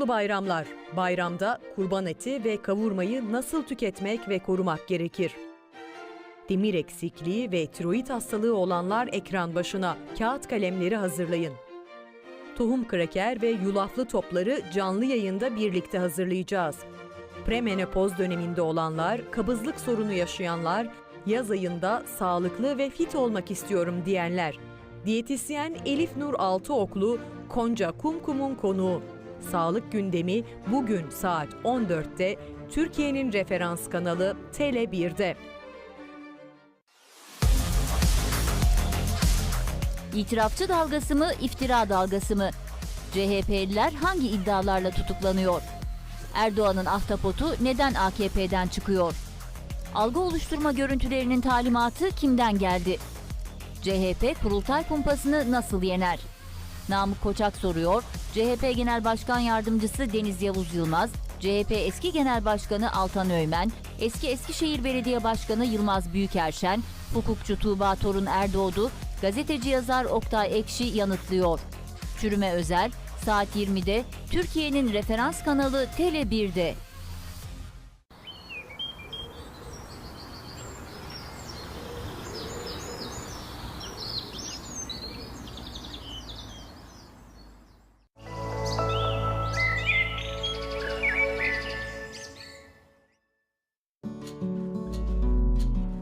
Mutlu bayramlar. Bayramda kurban eti ve kavurmayı nasıl tüketmek ve korumak gerekir? Demir eksikliği ve tiroid hastalığı olanlar ekran başına kağıt kalemleri hazırlayın. Tohum kraker ve yulaflı topları canlı yayında birlikte hazırlayacağız. Premenopoz döneminde olanlar, kabızlık sorunu yaşayanlar, yaz ayında sağlıklı ve fit olmak istiyorum diyenler. Diyetisyen Elif Nur Altıoklu, Konca Kumkum'un konuğu. Sağlık gündemi bugün saat 14'te Türkiye'nin referans kanalı Tele1'de. İtirafçı dalgası mı, iftira dalgası mı? CHP'liler hangi iddialarla tutuklanıyor? Erdoğan'ın ahtapotu neden AKP'den çıkıyor? Algı oluşturma görüntülerinin talimatı kimden geldi? CHP kurultay kumpasını nasıl yener? Namık Koçak soruyor. CHP Genel Başkan Yardımcısı Deniz Yavuz Yılmaz, CHP eski Genel Başkanı Altan Öymen, eski Eskişehir Belediye Başkanı Yılmaz Büyükerşen, hukukçu Tuğba Torun Erdoğdu, gazeteci yazar Oktay Ekşi yanıtlıyor. Çürüme özel saat 20'de Türkiye'nin referans kanalı Tele1'de.